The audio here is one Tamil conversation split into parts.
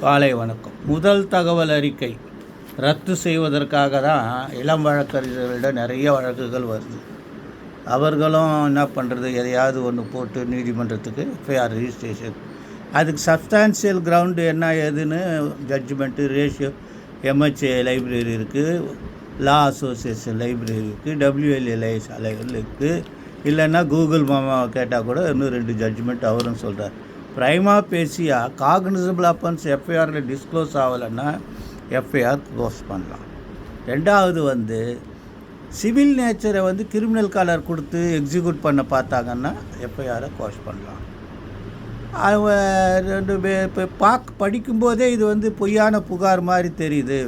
காலை வணக்கம். முதல் தகவல் அறிக்கை ரத்து செய்வதற்காக தான் இளம் வழக்கறிஞர்களிடம் நிறைய வழக்குகள் வருது. அவர்களும் என்ன பண்ணுறது எதையாவது ஒன்று போட்டு நீதிமன்றத்துக்கு எஃப்ஐஆர் ரிஜிஸ்ட்ரேஷன் அதுக்கு சப்ஸ்டான்சியல் கிரவுண்டு என்ன ஏதுன்னு ஜட்ஜ்மெண்ட்டு ரேஷியோ எம்ஹெச்ஏ லைப்ரரி இருக்குது லா அசோசியேஷன் லைப்ரரி இருக்குது டபிள்யூஎல்ஏ இருக்குது இல்லைன்னா கூகுள் மாமாவை கேட்டால் கூட இன்னும் ரெண்டு ஜட்ஜ்மெண்ட் அவரும் சொல்கிறார் ப்ரைமா பேசியா காக்னிசபிள் அப்பன்ஸ் எஃப்ஐஆரில் டிஸ்க்ளோஸ் ஆகலைன்னா எஃப்ஐஆர் க்ளோஸ் பண்ணலாம். ரெண்டாவது வந்து சிவில் நேச்சரை வந்து கிரிமினல் காலர் கொடுத்து எக்ஸிக்யூட் பண்ண பார்த்தாங்கன்னா எஃப்ஐஆரை க்ளோஸ் பண்ணலாம். ரெண்டு பே இப்போ பார்க்க படிக்கும்போதே இது வந்து பொய்யான புகார் மாதிரி தெரியுது.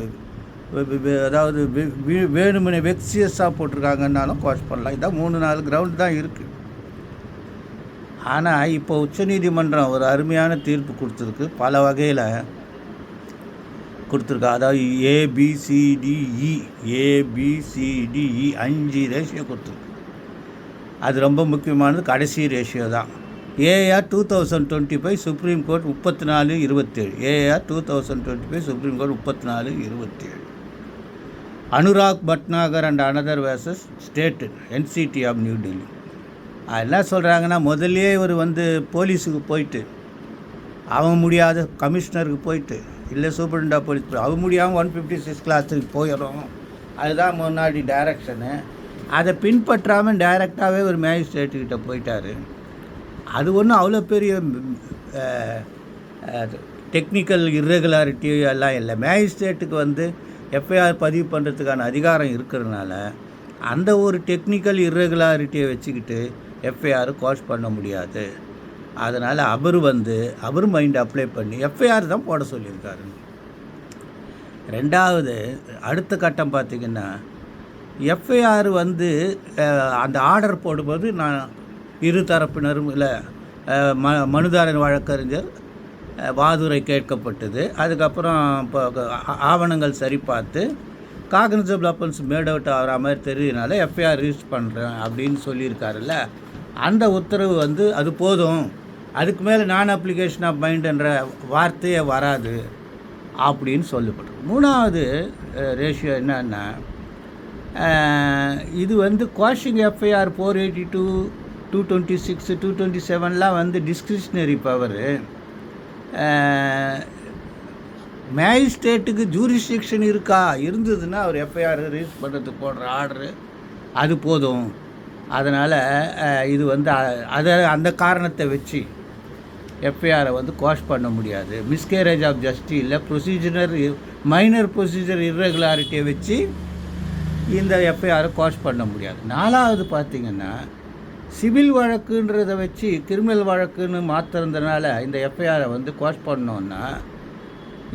அதாவது வேணுமனே வெக்சியஸாக போட்டிருக்காங்கன்னாலும் கோஷ் பண்ணலாம். இதான் மூணு நாலு கிரவுண்ட் தான் இருக்குது ஆனால் இப்போ உச்சநீதிமன்றம் ஒரு அருமையான தீர்ப்பு கொடுத்துருக்கு. பல வகையில் கொடுத்துருக்கா. அதாவது A B C D E A B C D E e. e. அஞ்சு ரேஷியோ கொடுத்துருக்கு. அது ரொம்ப முக்கியமானது. கடைசி ரேஷியோ தான். A R two thousand twenty five Supreme Court முப்பத்தி நாலு இருபத்தேழு. A R two thousand twenty five Supreme Court முப்பத்தி நாலு இருபத்தேழு. Anurag Bhatnagar and another versus state NCT of New Delhi என்ன சொல்கிறாங்கன்னா முதல்லையே இவர் வந்து போலீஸுக்கு போயிட்டு அவன் முடியாத கமிஷனருக்கு போயிட்டு இல்லை சூப்பரண்டா போலீஸ் அவன் முடியாமல் ஒன் ஃபிஃப்டி சிக்ஸ் கிளாஸுக்கு போயிடும் அதுதான் முன்னாடி டைரக்ஷனு அதை பின்பற்றாமல் டைரெக்டாகவே ஒரு மேஜிஸ்ட்ரேட்டுக்கிட்ட போயிட்டாரு. அது ஒன்றும் அவ்வளோ பெரிய டெக்னிக்கல் இர்ரெகுலாரிட்டி எல்லாம் இல்லை. மேஜிஸ்ட்ரேட்டுக்கு வந்து எஃப்ஐஆர் பதிவு பண்ணுறதுக்கான அதிகாரம் இருக்கிறதுனால அந்த ஒரு டெக்னிக்கல் இர்ரெகுலாரிட்டியை வச்சுக்கிட்டு எஃப்ஐஆர் கோஷ் பண்ண முடியாது. அதனால் அவர் வந்து அவர் மைண்ட் அப்ளை பண்ணி எஃப்ஐஆர் தான் போட சொல்லியிருக்காரு. ரெண்டாவது அடுத்த கட்டம் பார்த்திங்கன்னா எஃப்ஐஆர் வந்து அந்த ஆர்டர் போடும்போது நான் இரு தரப்பினரும் இல்லை ம மனுதாரன் வழக்கறிஞர் வாதுரை கேட்கப்பட்டது. அதுக்கப்புறம் இப்போ ஆவணங்கள் சரி பார்த்து காகனிசபிள் அப்பன்ஸ் மேட் அவுட் ஆகிற மாதிரி தெரியுதுனால எஃப்ஐஆர் ரிஜிஸ்டர் பண்ணுறேன் அப்படின்னு சொல்லியிருக்காருல்ல. அந்த உத்தரவு வந்து அது போதும். அதுக்கு மேலே நான் அப்ளிகேஷன் ஆஃப் மைண்டுன்ற வார்த்தையே வராது அப்படின்னு சொல்லப்பட்டிருக்கு மூணாவது ரேஷியோ என்னன்னா இது வந்து quashing FIR four eighty two two twenty six two twenty செவன்லாம் வந்து டிஸ்கிரிஷ்னரி பவரு மேஜிஸ்ட்ரேட்டுக்கு ஜூரிஸ்டிக்ஷன் இருக்கா? இருந்ததுன்னா அவர் எஃப்ஐஆர் ரிலீஸ் பண்ணுறதுக்கு போடுற ஆர்டரு அது போதும். அதனால் இது வந்து அதை அந்த காரணத்தை வச்சு எஃப்ஐஆரை வந்து கோஷ் பண்ண முடியாது. மிஸ்கேரேஜ் ஆஃப் ஜஸ்டிஸில் ப்ரொசீஜர் மைனர் ப்ரொசீஜர் இர்ரெகுலாரிட்டியை வச்சு இந்த எஃப்ஐஆரை கோஷ் பண்ண முடியாது. நாலாவது பார்த்தீங்கன்னா சிவில் வழக்குன்றதை வச்சு கிரிமினல் வழக்குன்னு மாற்றுறதுனால இந்த எஃப்ஐஆரை வந்து கோஷ் பண்ணோன்னா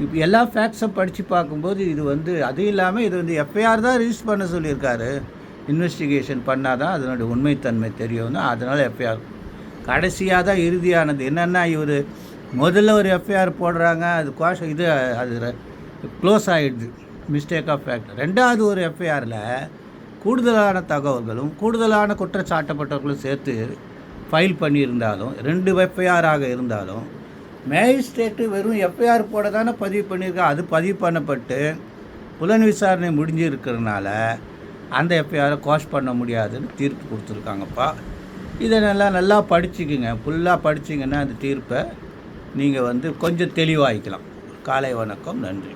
இப்போ எல்லா ஃபேக்ட்ஸும் படித்து பார்க்கும்போது இது வந்து அது இல்லாமல் இது வந்து எஃப்ஐஆர் தான் ரிஜிஸ்டர் பண்ண சொல்லியிருக்காரு. இன்வெஸ்டிகேஷன் பண்ணால் தான் அதனுடைய உண்மைத்தன்மை தெரியும்னு அதனால் எஃப்ஐஆர் கடைசியாக தான் இறுதியானது. என்னென்னா இவர் முதல்ல ஒரு எஃப்ஐஆர் போடுறாங்க அது கோஷ இது அது க்ளோஸ் ஆகிடுது மிஸ்டேக் ஆஃப் ஃபேக்ட் ரெண்டாவது ஒரு எஃப்ஐஆரில் கூடுதலான தகவல்களும் கூடுதலான குற்றச்சாட்டப்பட்டவர்களும் சேர்த்து ஃபைல் பண்ணியிருந்தாலும் ரெண்டு எஃப்ஐஆராக இருந்தாலும் மேஜிஸ்ட்ரேட்டு வெறும் எஃப்ஐஆர் போட தானே பதிவு பண்ணியிருக்கா? அது பதிவு பண்ணப்பட்டு புலன் விசாரணை முடிஞ்சிருக்கிறதுனால அந்த எஃப்ஐஆரை கோஷ் பண்ண முடியாதுன்னு தீர்ப்பு கொடுத்துருக்காங்கப்பா. இதை நல்லா நல்லா படிச்சுக்குங்க. ஃபுல்லாக படிச்சிங்கன்னா அந்த தீர்ப்பை நீங்கள் வந்து கொஞ்சம் தெளிவாகிக்கலாம் காலை வணக்கம் நன்றி.